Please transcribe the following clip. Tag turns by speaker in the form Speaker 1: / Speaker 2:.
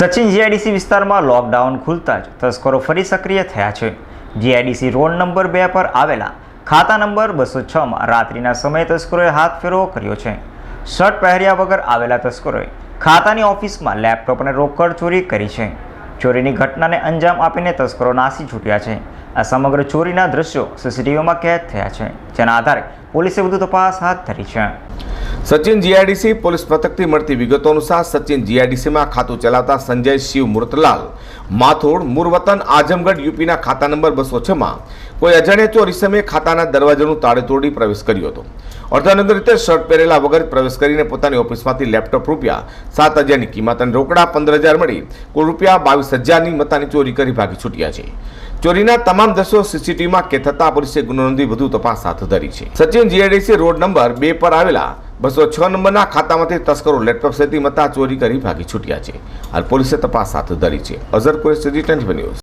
Speaker 1: Sachin GIDC વિસ્તારમાં lockdown ખુલતા જ તસ્કરો ફરી સક્રિય થયા છે. જીઆઈડીસી રોડ નંબર બે પર આવેલા ખાતા નંબર બસો છમાં રાત્રિના સમયે તસ્કરોએ હાથ ફેરવો કર્યો છે. શર્ટ પહેર્યા વગર આવેલા તસ્કરોએ ખાતાની ઓફિસમાં લેપટોપ અને રોકડ ચોરી કરી છે. ચોરીની ઘટનાને અંજામ આપીને તસ્કરો નાસી છૂટ્યા છે. આ સમગ્ર ચોરીના દ્રશ્યો સીસીટીવીમાં કેદ થયા છે, જેના આધારે પોલીસે વધુ તપાસ હાથ ધરી છે.
Speaker 2: સચિન જીઆઈડીસી પોલીસ મથકથી મળતી વિગતો અનુસાર સચિન જીઆઈડીસીમાં ખાતું ચલાવતા સંજય શિવ મૂર્તલાલ, માથોડ, મૂરવતન, આઝમગઢ, યુપીના ખાતા નંબર બસો છમાં કોઈ અજાણ્યા ચોરી સમયે ખાતાના દરવાજાનું તાળે તોડી પ્રવેશ કર્યો હતો. અર્ધાનંદ રીતે શર્ટ પહેરેલા વગર પ્રવેશ કરીને પોતાની ઓફિસમાંથી લેપટોપ રૂપિયા સાત હજારની કિંમત અને રોકડા પંદર હજાર મળી કુલ રૂપિયા બાવીસ હજારની મતાની ચોરી કરી ભાગી છૂટ્યા છે. ચોરીના તમામ દ્રશ્યો સીસીટીવીમાં કે થતા પોલીસે ગુનો નોંધી વધુ તપાસ હાથ ધરી છે. સચિન જીઆઈડીસી રોડ નંબર બે પર આવેલા બસો છ નંબરના ખાતામાંથી તસ્કરો લેપટોપ સહિત મતા ચોરી કરી ભાગી છૂટ્યા છે. હાલ પોલીસે તપાસ હાથ ધરી છે. અઝર કોઈ ટ્વેન્ટી ન્યૂઝ.